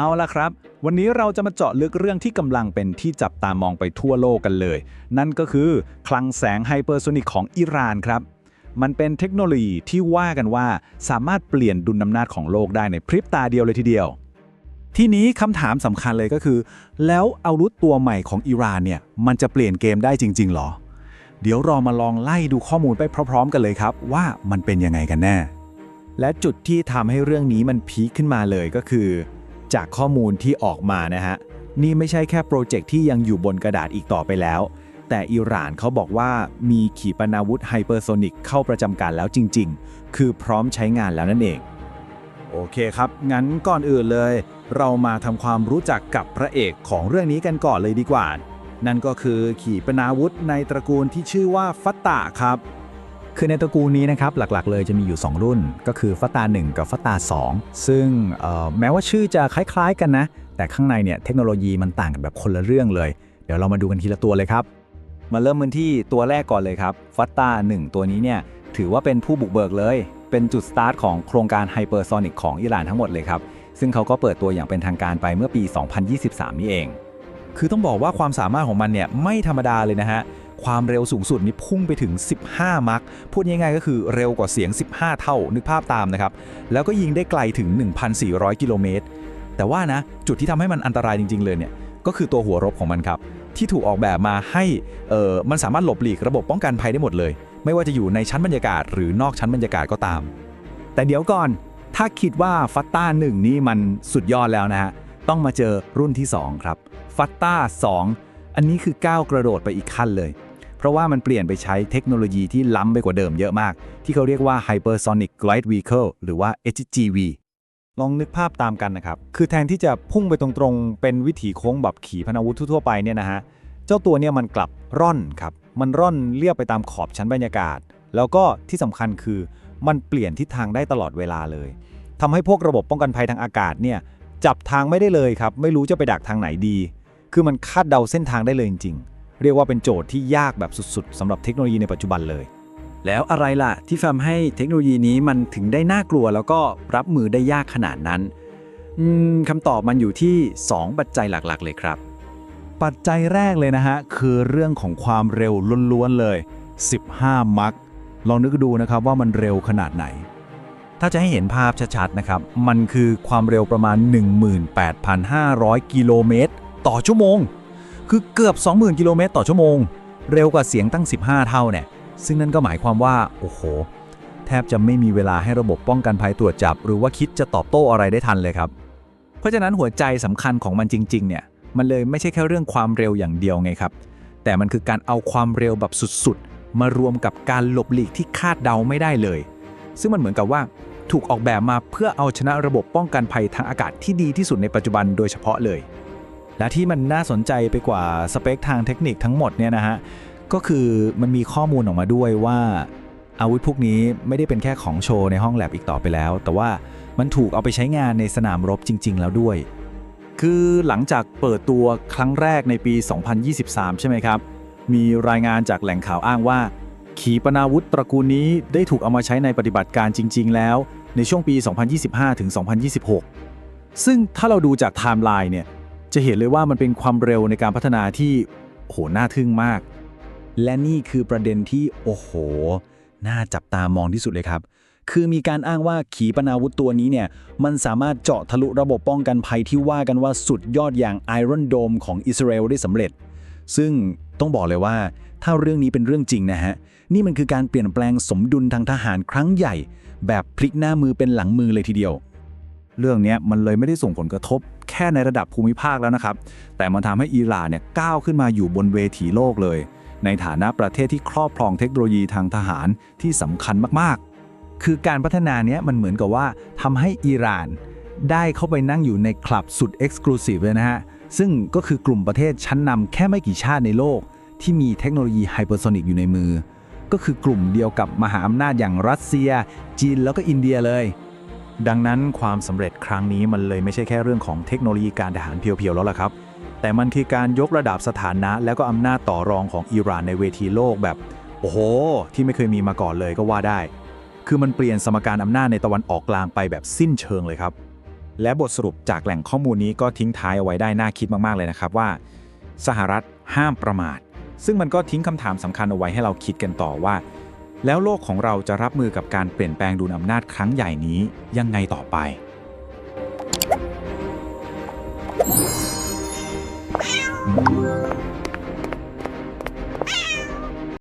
เอาละครับ วันนี้เราจะมาเจาะลึกเรื่องที่กำลังเป็นที่จับตามองไปทั่วโลกกันเลย นั่นก็คือคลังแสงไฮเปอร์โซนิกของอิหร่านครับ มันเป็นเทคโนโลยีที่ว่ากันว่าสามารถเปลี่ยนดุลอำนาจของโลกได้ในพริบตาเดียวเลยทีเดียว ทีนี้คำถามสำคัญเลยก็คือ แล้วอาวุธตัวใหม่ของอิหร่านเนี่ยมันจะเปลี่ยนเกมได้จริง ๆหรอ เดี๋ยวเรามาลองไล่ดูข้อมูลไปพร้อม ๆ กันเลยครับ ว่ามันเป็นยังไงกันแน่ และจุดที่ทำให้เรื่องนี้มันพีคขึ้นมาเลยก็คือ จากข้อมูลที่ออกมานะฮะ นี่ไม่ใช่แค่โปรเจกต์ที่ยังอยู่บนกระดาษอีกต่อไปแล้ว แต่อิหร่านเขาบอกว่ามีขีปนาวุธไฮเปอร์โซนิกเข้าประจำการแล้วจริง ๆ คือพร้อมใช้งานแล้วนั่นเอง โอเคครับ งั้นก่อนอื่นเลย เรามาทำความรู้จักกับพระเอกของเรื่องนี้กันก่อนเลยดีกว่า นั่นก็คือขีปนาวุธในตระกูลที่ชื่อว่าฟัตตาครับ คือในตระกูลนี้นะครับหลักๆ เลยจะมีอยู่ 2 รุ่น ก็คือฟัตตา 1 กับฟัตตา 2 ซึ่งแม้ว่าชื่อจะคล้ายๆกันนะ แต่ข้างในเนี่ยเทคโนโลยีมันต่างกันแบบคนละเรื่องเลย เดี๋ยวเรามาดูกันทีละตัวเลยครับ มาเริ่มกันที่ตัวแรกก่อนเลยครับฟัตตา 1 ตัวนี้เนี่ยถือว่าเป็นผู้บุกเบิกเลย เป็นจุดสตาร์ทของโครงการไฮเปอร์โซนิกของอิหร่านทั้งหมดเลยครับ ซึ่งเขาก็เปิดตัวอย่างเป็นทางการไปเมื่อปี 2023 นี่เอง คือต้องบอกว่าความสามารถของมันเนี่ยไม่ธรรมดาเลยนะฮะ ความเร็วสูงสุดนี่พุ่งไปถึง 15 มัคพูดง่ายๆก็คือเร็วกว่าเสียง 15 เท่า นึกภาพตามนะครับ แล้วก็ยิงได้ไกลถึง 1,400 กิโลเมตร แต่ว่านะ จุดที่ทำให้มันอันตรายจริง ๆ เลยเนี่ย ก็คือตัวหัวรบของมันครับ ที่ถูกออกแบบมาให้เออมันสามารถหลบหลีกระบบป้องกันภัยได้หมดเลย ไม่ว่าจะอยู่ในชั้นบรรยากาศ หรือนอกชั้นบรรยากาศก็ตาม แต่เดี๋ยวก่อน ถ้าคิดว่าฟัตตา1นี่มันสุดยอดแล้วนะฮะ ต้องมาเจอรุ่นที่ 2 ครับ ฟัตตา2อันนี้คือก้าวกระโดดไปอีกขั้นเลย เพราะว่ามันเปลี่ยนไปใช้เทคโนโลยีที่ล้ำไปกว่าเดิมเยอะมาก ที่เขาเรียกว่า Hypersonic Glide Vehicle หรือว่า HGV ลองนึกภาพตามกันนะครับ คือแทนที่จะพุ่งไปตรงๆ เป็นวิถีโค้งแบบขีปนาวุธทั่วไปเนี่ยนะฮะ เจ้าตัวเนี่ยมันกลับร่อนครับ มันร่อนเลียบไปตามขอบชั้นบรรยากาศ แล้วก็ที่สำคัญคือมันเปลี่ยนทิศทางได้ตลอดเวลาเลยทำให้พวกระบบป้องกันภัยทางอากาศเนี่ยจับทางไม่ได้เลยครับ ไม่รู้จะไปดักทางไหนดี คือมันคาดเดาเส้นทางได้เลยจริงๆ เรียกว่าเป็นโจทย์ที่ยากแบบสุดๆสำหรับเทคโนโลยีในปัจจุบันเลย แล้วอะไรล่ะที่ทำให้เทคโนโลยีนี้มันถึงได้น่ากลัว แล้วก็รับมือได้ยากขนาดนั้นอืมคำตอบมันอยู่ที่ 2 ปัจจัยหลักๆ เลยครับ ปัจจัยแรกเลยนะฮะ คือเรื่องของความเร็วล้วนๆเลย 15 มัคลองนึกดูนะครับว่ามันเร็วขนาดไหน ถ้าจะให้เห็นภาพชัดๆนะครับ มันคือความเร็วประมาณ 18,500 กิโลเมตร ต่อชั่วโมง คือเกือบ 20,000 กิโลเมตรต่อชั่วโมง เร็วกว่าเสียงตั้ง 15 เท่าเนี่ย ซึ่งนั่นก็หมายความว่า โอ้โห แทบจะไม่มีเวลาให้ระบบป้องกันภัยตรวจจับ หรือว่าคิดจะตอบโต้อะไรได้ทันเลยครับ เพราะฉะนั้นหัวใจสำคัญของมันจริง ๆ เนี่ย มันเลยไม่ใช่แค่เรื่องความเร็วอย่างเดียวไงครับ แต่มันคือการเอาความเร็วแบบสุดๆ มารวมกับการหลบหลีกที่คาดเดาไม่ได้เลย ซึ่งมันเหมือนกับว่าถูกออกแบบมาเพื่อเอาชนะระบบป้องกันภัยทางอากาศที่ดีที่สุดในปัจจุบันโดยเฉพาะเลย และที่มันน่าสนใจไปกว่าสเปคทางเทคนิคทั้งหมดเนี่ยนะฮะก็คือมันมีข้อมูลออกมาด้วยว่าอาวุธพวกนี้ไม่ได้เป็นแค่ของโชว์ในห้องแลบอีกต่อไปแล้ว แต่ว่ามันถูกเอาไปใช้งานในสนามรบจริง ๆ แล้วด้วย คือหลังจากเปิดตัวครั้งแรกในปี 2023 ใช่ไหมครับ มีรายงานจากแหล่งข่าวอ้างว่า ขีปนาวุธตระกูลนี้ได้ถูกเอามาใช้ในปฏิบัติการจริง ๆ แล้ว ในช่วงปี 2025 ถึง 2026 ซึ่งถ้าเราดูจากไทม์ไลน์เนี่ย จะเห็นเลยว่ามันเป็นความเร็วในการพัฒนาที่โหน่าทึ่งมาก และนี่คือประเด็นที่โอ้โห น่าจับตามองที่สุดเลยครับ คือมีการอ้างว่าขีปนาวุธตัวนี้เนี่ย มันสามารถเจาะทะลุระบบป้องกันภัยที่ว่ากันว่าสุดยอดอย่าง Iron Dome ของอิสราเอลได้สำเร็จ ซึ่งต้องบอกเลยว่า ถ้าเรื่องนี้เป็นเรื่องจริงนะฮะ นี่มันคือการเปลี่ยนแปลงสมดุลทางทหารครั้งใหญ่ แบบพลิกหน้ามือเป็นหลังมือเลยทีเดียว เรื่องนี้มันเลยไม่ได้ส่งผลกระทบ ค่ในระดับภูมิภาคแล้วนะครับ แต่มันทำให้อิหร่านเนี่ยก้าวขึ้นมาอยู่บนเวทีโลกเลย ในฐานะประเทศที่ครอบครองเทคโนโลยีทางทหารที่สำคัญมากๆ คือการพัฒนาเนี้ยมันเหมือนกับว่าทำให้อิหร่าน ได้เข้าไปนั่งอยู่ในคลับสุดเอ็กซ์คลูซีฟเลยนะฮะ ซึ่งก็คือกลุ่มประเทศชั้นนำแค่ไม่กี่ชาติในโลก ที่มีเทคโนโลยีไฮเปอร์โซนิกอยู่ในมือ ก็คือกลุ่มเดียวกับมหาอำนาจอย่างรัสเซีย จีนแล้วก็อินเดียเลย ดังนั้นความสำเร็จครั้งนี้มันเลยไม่ใช่แค่เรื่องของเทคโนโลยีการทหารเพียวๆแล้วล่ะครับ แต่มันคือการยกระดับสถานะ แล้วก็อำนาจต่อรองของอิหร่านในเวทีโลกแบบ โอ้โห ที่ไม่เคยมีมาก่อนเลยก็ว่าได้ คือมันเปลี่ยนสมการอำนาจในตะวันออกกลางไปแบบสิ้นเชิงเลยครับ และบทสรุปจากแหล่งข้อมูลนี้ก็ทิ้งท้ายเอาไว้ได้น่าคิดมากๆเลยนะครับว่า สหรัฐห้ามประมาท ซึ่งมันก็ทิ้งคำถามสำคัญเอาไว้ให้เราคิดกันต่อว่า แล้วโลกของเราจะรับมือกับการเปลี่ยนแปลงดูนอำนาจครั้งใหญ่นี้ยังไงต่อไป